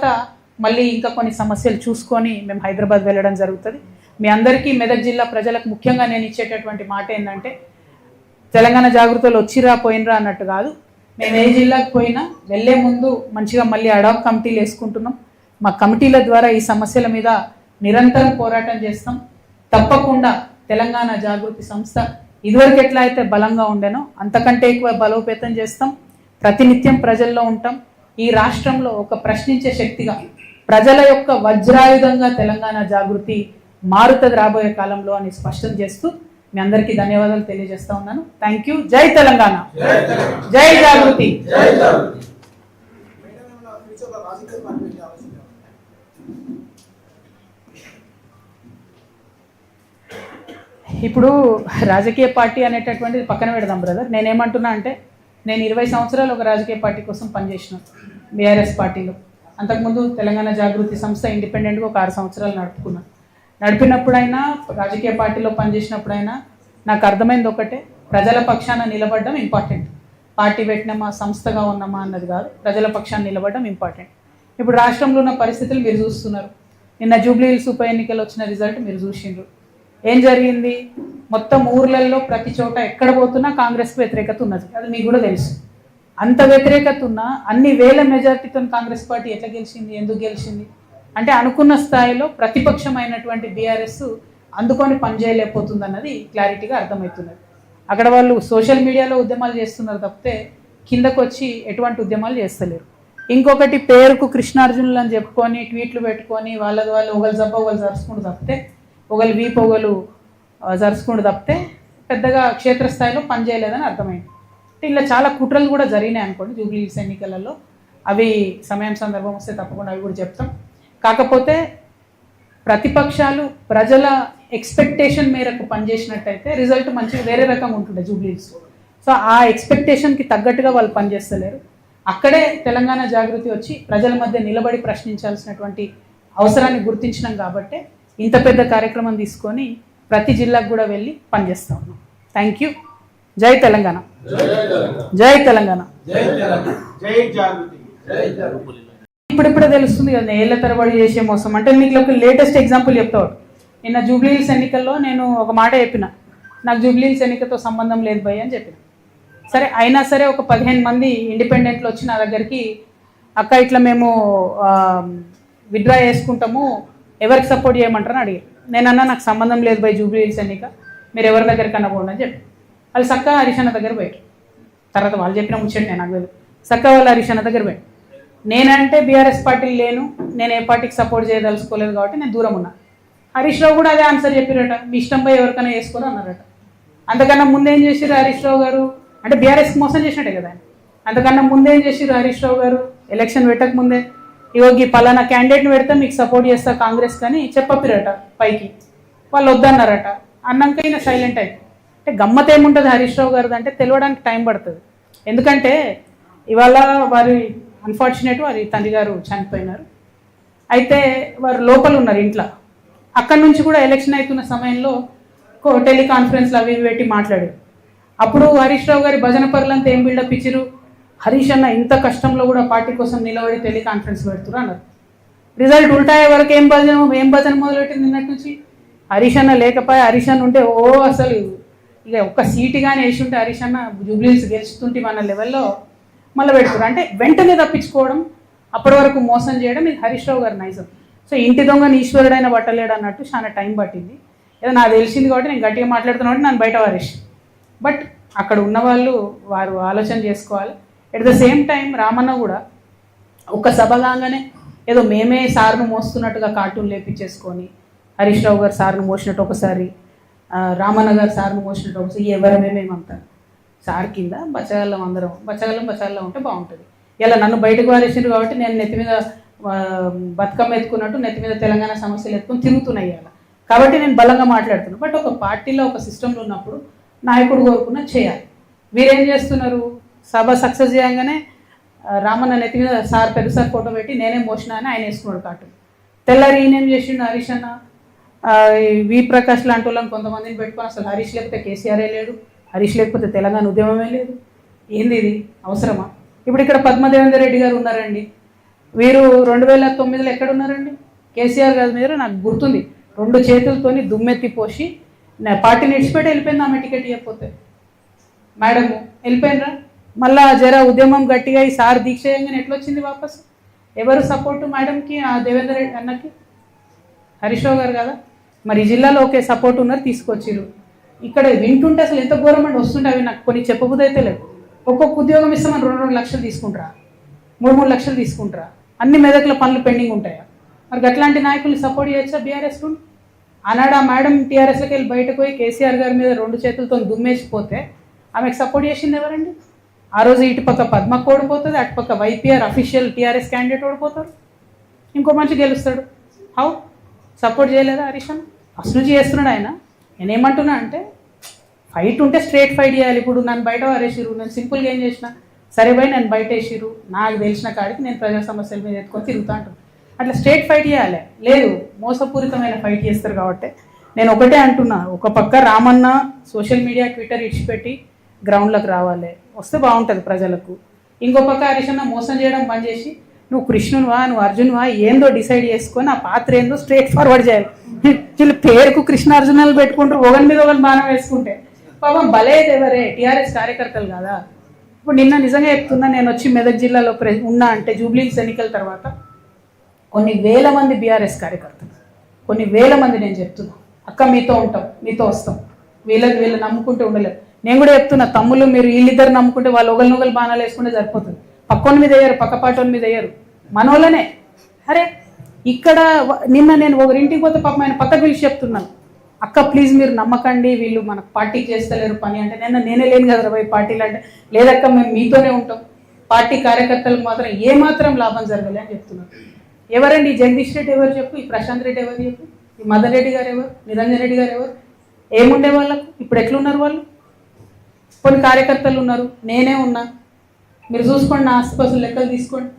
తర్వాత మళ్ళీ ఇంకా కొన్ని సమస్యలు చూసుకొని మేము హైదరాబాద్ వెళ్ళడం జరుగుతుంది. మీ అందరికీ మెదక్ జిల్లా ప్రజలకు ముఖ్యంగా నేను ఇచ్చేటటువంటి మాట ఏంటంటే తెలంగాణ జాగ్రత్తలు వచ్చిరా పోయినరా అన్నట్టు కాదు. మేము ఏ జిల్లాకు పోయినా వెళ్ళే ముందు మంచిగా మళ్ళీ అడాప్ కమిటీలు వేసుకుంటున్నాం. మా కమిటీల ద్వారా ఈ సమస్యల మీద నిరంతరం పోరాటం చేస్తాం. తప్పకుండా తెలంగాణ జాగృతి సంస్థ ఇదివరకు ఎట్లా అయితే బలంగా ఉండేనో అంతకంటే ఎక్కువ బలోపేతం చేస్తాం. ప్రతినిత్యం ప్రజల్లో ఉంటాం. ఈ రాష్ట్రంలో ఒక ప్రశ్నించే శక్తిగా ప్రజల యొక్క వజ్రాయుధంగా తెలంగాణ జాగృతి మారుతుంది రాబోయే కాలంలో అని స్పష్టం చేస్తూ మీ అందరికీ ధన్యవాదాలు తెలియజేస్తా ఉన్నాను. థ్యాంక్ యూ జై తెలంగాణ. జై జాగృతి. ఇప్పుడు రాజకీయ పార్టీ అనేటటువంటిది పక్కన పెడదాం బ్రదర్ నేనేమంటున్నా అంటే నేను ఇరవై సంవత్సరాలు ఒక రాజకీయ పార్టీ కోసం పనిచేసిన బీఆర్ఎస్ పార్టీలో. అంతకుముందు తెలంగాణ జాగృతి సంస్థ ఇండిపెండెంట్గా ఒక ఆరు సంవత్సరాలు నడుపుకున్నాను నడిపినప్పుడైనా రాజకీయ పార్టీలో పనిచేసినప్పుడైనా నాకు అర్థమైంది ఒకటే ప్రజల పక్షాన నిలబడడం ఇంపార్టెంట్ పార్టీ పెట్టినామా సంస్థగా ఉన్నామా అన్నది కాదు ప్రజల పక్షాన నిలబడడం ఇంపార్టెంట్ ఇప్పుడు రాష్ట్రంలో ఉన్న పరిస్థితులు మీరు చూస్తున్నారు. నిన్న జూబ్లీ హిల్స్ ఉప ఎన్నికలు వచ్చిన రిజల్ట్ మీరు చూసిండ్రు. ఏం జరిగింది? మొత్తం ఊర్లలో ప్రతి చోట ఎక్కడ పోతున్నా కాంగ్రెస్కి వ్యతిరేకత ఉన్నది. అది మీకు కూడా తెలుసు. అంత వ్యతిరేకత ఉన్నా అన్ని వేల మెజార్టీతో కాంగ్రెస్ పార్టీ ఎట్లా గెలిచింది ఎందుకు గెలిచింది? అంటే అనుకున్న స్థాయిలో ప్రతిపక్షమైనటువంటి బీఆర్ఎస్ అందుకొని పనిచేయలేకపోతుంది అన్నది క్లారిటీగా అర్థమవుతున్నది. అక్కడ వాళ్ళు సోషల్ మీడియాలో ఉద్యమాలు చేస్తున్నారు తప్పితే కిందకు వచ్చి ఎటువంటి ఉద్యమాలు చేస్తలేరు. ఇంకొకటి పేరుకు కృష్ణార్జునులు అని చెప్పుకొని ట్వీట్లు పెట్టుకొని వాళ్ళది వాళ్ళు ఒకళ్ళు జబ్బ ఒకళ్ళు జరుచుకుంటూ తప్పితే ఒకళ్ళు వీపు జరుచుకుంటూ తప్పితే పెద్దగా క్షేత్రస్థాయిలో పనిచేయలేదని అర్థమైంది. అంటే ఇలా చాలా కుట్రలు కూడా జరిగినాయి అనుకోండి జూబ్లీ ఎన్నికలలో. అవి సమయం సందర్భం వస్తే తప్పకుండా అవి కూడా చెప్తాం. కాకపోతే ప్రతిపక్షాలు ప్రజల ఎక్స్పెక్టేషన్ మేరకు పనిచేసినట్టయితే రిజల్ట్ మంచిగా వేరే రకంగా ఉంటుండే జూబ్లీస్ సో ఆ ఎక్స్పెక్టేషన్కి తగ్గట్టుగా వాళ్ళు పనిచేస్తలేరు. అక్కడే తెలంగాణ జాగృతి వచ్చి ప్రజల మధ్య నిలబడి ప్రశ్నించాల్సినటువంటి అవసరాన్ని గుర్తించినాం కాబట్టే ఇంత పెద్ద కార్యక్రమం తీసుకొని ప్రతి జిల్లాకు కూడా వెళ్ళి పనిచేస్తా ఉన్నాం. థ్యాంక్ యూ జై తెలంగాణ. జై తెలంగాణ. జై ఇప్పుడిప్పుడే తెలుస్తుంది కదా ఏళ్ళ తరబడి చేసే మోసం. అంటే మీకు ఒక లేటెస్ట్ ఎగ్జాంపుల్ చెప్తా నిన్న జూబ్లీహిల్స్ ఎన్నికల్లో నేను ఒక మాట చెప్పిన. నాకు జూబ్లీహిల్స్ ఎన్నికతో సంబంధం లేదు భయ్ అని చెప్పిన. సరే అయినా సరే ఒక పదిహేను మంది ఇండిపెండెంట్లు వచ్చి నా దగ్గరికి అక్క ఇట్లా మేము విత్డ్రా చేసుకుంటాము. ఎవరికి సపోర్ట్ చేయమంటారని అడిగారు. నేను నాకు సంబంధం లేదు భయ్ జూబ్లీహిల్స్ ఎన్నిక మీరు ఎవరి దగ్గరికన్నా పోండి అని చెప్పి. వాళ్ళు చక్కగా హరిషణ దగ్గర పోయారు. తర్వాత వాళ్ళు చెప్పిన ముచ్చట నేను నాకు తెలియదు చక్కగా వాళ్ళు హరిషణ దగ్గర పోయారు. నేనంటే బీఆర్ఎస్ పార్టీ లేను నేను ఏ పార్టీకి సపోర్ట్ చేయదలుచుకోలేదు కాబట్టి నేను దూరం ఉన్నా. హరీష్ రావు కూడా అదే ఆన్సర్ చెప్పారట. మీ ఇష్టంపై ఎవరికైనా వేసుకోరు అన్నారట. అంతకన్నా ముందేం చేసిరు హరీష్ రావు గారు? అంటే బీఆర్ఎస్కి మోసం చేసినట్టే కదా ఆయన. అంతకన్నా ముందేం చేసిరు హరీష్ రావు గారు? ఎలక్షన్ పెట్టక ముందే ఇగో ఈ పలానా క్యాండిడేట్ని పెడితే మీకు సపోర్ట్ చేస్తా కాంగ్రెస్ కానీ చెప్పపిరట పైకి. వాళ్ళు వద్దన్నారట. అన్నాక ఈయన సైలెంట్ అయిపోయి అంటే గమ్మత్ ఏముంటుంది హరీష్ రావు గారిది అంటే తెలియడానికి టైం పడుతుంది. ఎందుకంటే ఇవాళ వారి అన్ఫార్చునేట్ వారి తండ్రి గారు చనిపోయినారు. అయితే వారు లోపల ఉన్నారు ఇంట్లో. అక్కడి నుంచి కూడా ఎలక్షన్ అవుతున్న సమయంలో కో- టెలికాన్ఫరెన్స్లు అవి ఇవి పెట్టి మాట్లాడారు. అప్పుడు హరీష్ రావు గారి భజన పరులంతా ఏం బిల్డప్ ఇచ్చిరు హరీష్ అన్న ఇంత కష్టంలో కూడా పార్టీ కోసం నిలబడి టెలికాన్ఫరెన్స్ పెడుతున్నారు అన్నారు. రిజల్ట్ ఉల్టా వరకు ఏం భజన ఏం భజన మొదలెట్టింది నిన్నటి నుంచి? హరీష్ అన్న లేకపోయి హరీష్ అన్న ఉంటే ఓ అసలు ఇక ఒక్క సీటు కానీ వేసి ఉంటే హరీష్ అన్న జూబ్లీస్ గెలుస్తుంటే మన లెవెల్లో మళ్ళీ పెడుతున్నారు అంటే వెంటనే తప్పించుకోవడం అప్పటి వరకు మోసం చేయడం ఇది హరీష్ రావు గారి నైజం. సో ఇంటి దొంగని ఈశ్వరుడైన పట్టలేడు అన్నట్టు చాలా టైం పట్టింది. ఏదో నాకు తెలిసింది కాబట్టి నేను గట్టిగా మాట్లాడుతున్నా కాబట్టి నన్ను బయట వారేసి బట్ అక్కడ ఉన్న వాళ్ళు వారు ఆలోచన చేసుకోవాలి. At the same time Ramanna కూడా ఒక సభ కాగానే ఏదో మేమే సార్ను మోస్తున్నట్టుగా కార్టూన్ లేపించేసుకొని హరీష్ రావు గారు సార్ను మోసినట్టు ఒకసారి రామన్న గారు సార్ను మోసినట్టు ఒకసారి ఎవరమే మేమంతా? సార్ కింద బచ్చగల్లం అందరం. బచ్చగల్లం బచ్చగల్లం ఉంటే బాగుంటుంది. ఇలా నన్ను బయటకు వారేసారు కాబట్టి నేను నెత్తి మీద బతుకమ్మ ఎత్తుకున్నట్టు నెత్తి మీద తెలంగాణ సమస్యలు ఎత్తుకుని తిరుగుతున్నాయి అలా కాబట్టి నేను బలంగా మాట్లాడుతున్నాను బట్ ఒక పార్టీలో ఒక సిస్టంలో ఉన్నప్పుడు నాయకుడు కోరుకున్న చేయాలి. వీరేం చేస్తున్నారు? సభ సక్సెస్ చేయగానే రామన్న నెత్తి మీద సార్ పెద్ద సార్ ఫోటో పెట్టి నేనే మోసిన అని ఆయన వేసుకున్నాడు కాటు తెల్లారి ఈయనేం చేసిండు హరీష్ అన్న? ఈ వి ప్రకాష్ లాంటి వాళ్ళని కొంతమందిని పెట్టుకొని అసలు హరీష్ లేకపోతే కేసీఆరే లేడు హరీష్ లేకపోతే తెలంగాణ ఉద్యమమే లేదు. ఏంది ఇది? అవసరమా? ఇప్పుడు ఇక్కడ పద్మదేవేందర్ రెడ్డి గారు ఉన్నారండి. వీరు రెండు వేల తొమ్మిదిలో ఎక్కడున్నారండి కేసీఆర్ గారి మీద నాకు గుర్తుంది. రెండు చేతులతోని దుమ్మెత్తి పోసి నా పార్టీని ఇడిచిపెట్టి వెళ్ళిపోయింది ఆమె టికెట్ ఇవ్వకపోతే. మేడము వెళ్ళిపోయినరా? మళ్ళా జర ఉద్యమం గట్టిగా ఈ సార్ దీక్ష చేయగానే ఎట్లా వచ్చింది వాపస్? ఎవరు సపోర్టు మేడంకి ఆ దేవేంద్ర రెడ్డి అన్నకి? హరీష్ గారు కదా? మరి ఈ జిల్లాలో ఒకే సపోర్ట్ ఉన్నారు తీసుకొచ్చిరు ఇక్కడ వింటుంటే అసలు ఎంత ఘోరం అండి వస్తుంటే అవి నాకు కొన్ని చెప్పబుద్ధి అయితే లేదు. ఒక్కొక్క ఉద్యోగం ఇస్తామని రెండు రెండు లక్షలు తీసుకుంటారా? మూడు మూడు లక్షలు తీసుకుంటారా? అన్ని మెదకుల పనులు పెండింగ్ ఉంటాయా? మరి అట్లాంటి నాయకుల్ని సపోర్ట్ చేయొచ్చా బీఆర్ఎస్ ఆనాడు ఆ మేడం టీఆర్ఎస్లోకి వెళ్ళి బయటకు పోయి కేసీఆర్ గారి మీద రెండు చేతులతో దుమ్మేసిపోతే ఆమెకు సపోర్ట్ చేసింది ఎవరండి? ఆ రోజు ఇటు పక్క పద్మకు ఓడిపోతుంది అటు పక్క వైపీఆర్ అఫీషియల్ టీఆర్ఎస్ క్యాండిడేట్ ఓడిపోతారు ఇంకో మనిషి గెలుస్తాడు. హౌ సపోర్ట్ చేయలేదా హరీష్ అన్న? ఫస్ట్ నుంచి చేస్తున్నాడు ఆయన. నేను ఏమంటున్నా అంటే ఫైట్ ఉంటే స్ట్రేట్ ఫైట్ చేయాలి. ఇప్పుడు నన్ను బయట వారేసిరు నేను సింపుల్గా ఏం చేసిన. సరే పోయి నేను బయట వేసిరు నాకు తెలిసిన కాడికి నేను ప్రజా సమస్యల మీద ఎత్తుకొని తిరుగుతా అంటాను అట్లా స్ట్రేట్ ఫైట్ చేయాలి. లేదు మోసపూరితమైన ఫైట్ చేస్తారు కాబట్టి. నేను ఒకటే అంటున్నా. ఒక పక్క రామన్న సోషల్ మీడియా ట్విట్టర్ ఇడిచిపెట్టి గ్రౌండ్లోకి రావాలి. వస్తే బాగుంటుంది ప్రజలకు. ఇంకో పక్క హరీష్ మోసం చేయడం బంద్ చేసి నువ్వు కృష్ణునివా నువ్వు అర్జున్వా ఏందో డిసైడ్ చేసుకొని ఆ పాత్ర ఏందో స్ట్రేట్ ఫార్వర్డ్ చేయాలి. వీళ్ళు పేరుకు కృష్ణార్జునాలు పెట్టుకుంటారు ఒకరి మీద ఒకరి బాణం వేసుకుంటే. పాపం బలేదు ఎవరే టీఆర్ఎస్ కార్యకర్తలు కదా. ఇప్పుడు నిన్న నిజంగా చెప్తున్నా నేను వచ్చి మెదక్ జిల్లాలో ప్రె ఉన్నా అంటే జూబ్లీస్ ఎన్నికల తర్వాత కొన్ని వేల మంది బీఆర్ఎస్ కార్యకర్తలు కొన్ని వేల మంది నేను చెప్తున్నా. అక్క మీతో ఉంటాం మీతో వస్తాం. వీళ్ళకి వీళ్ళు నమ్ముకుంటే ఉండలేదు నేను కూడా చెప్తున్నా తమ్ముళ్ళు మీరు వీళ్ళిద్దరు నమ్ముకుంటే వాళ్ళు ఒకరి నొగలు బాణాలు వేసుకుంటే సరిపోతుంది. పక్కోని మీద వేయరు పక్కపాటోని మీద వేయరు. మనోళ్ళనే. అరే ఇక్కడ నిన్న నేను ఒకరింటికి పోతే పాపం ఆయన పక్కకు పిలిచి చెప్తున్నాను. అక్క ప్లీజ్ మీరు నమ్మకండి వీళ్ళు మనకు పార్టీ చేస్తలేరు పని అంటే నేను నేనే లేను కదా పోయి పార్టీలు అంటే. లేదక్క మేము మీతోనే ఉంటాం. పార్టీ కార్యకర్తలకు మాత్రం ఏ మాత్రం లాభం జరగలే అని చెప్తున్నాను ఎవరండి? ఈ జగదీష్ రెడ్డి ఎవరు చెప్పు? ఈ ప్రశాంత్ రెడ్డి ఎవరు చెప్పు? ఈ మదన్ రెడ్డి గారు ఎవరు? నిరంజన్ రెడ్డి గారు ఎవరు? ఏముండే వాళ్ళకు? ఇప్పుడు ఎట్లున్నారు వాళ్ళు? కొన్ని కార్యకర్తలు ఉన్నారు. నేనే ఉన్నా. మీరు చూసుకోండి నా ఆస్తిపాస్తులు లెక్కలు తీసుకోండి.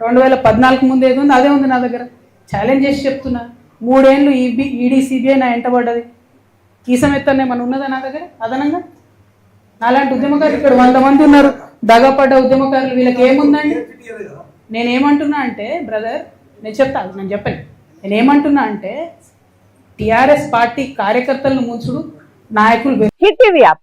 రెండు వేల పద్నాలుగు ముందు ఏది ఉంది అదే ఉంది నా దగ్గర. ఛాలెంజ్ చేసి చెప్తున్నా. మూడేళ్ళు ఈబీ ఈడీ సిబిఐ నా ఎంటబడ్డది కీసం ఎత్తనే మన ఉన్నదా నా దగ్గర? అదనంగా? నాలాంటి ఉద్యమకారులు ఇక్కడ వంద మంది ఉన్నారు. దగపడ్డ ఉద్యమకారులు వీళ్ళకి ఏముందండి? నేనేమంటున్నా అంటే బ్రదర్ నేను చెప్తా నేను చెప్పను. నేనేమంటున్నా అంటే టిఆర్ఎస్ పార్టీ కార్యకర్తలను ముంచుడు నాయకులు హిట్ టీవీ యాప్.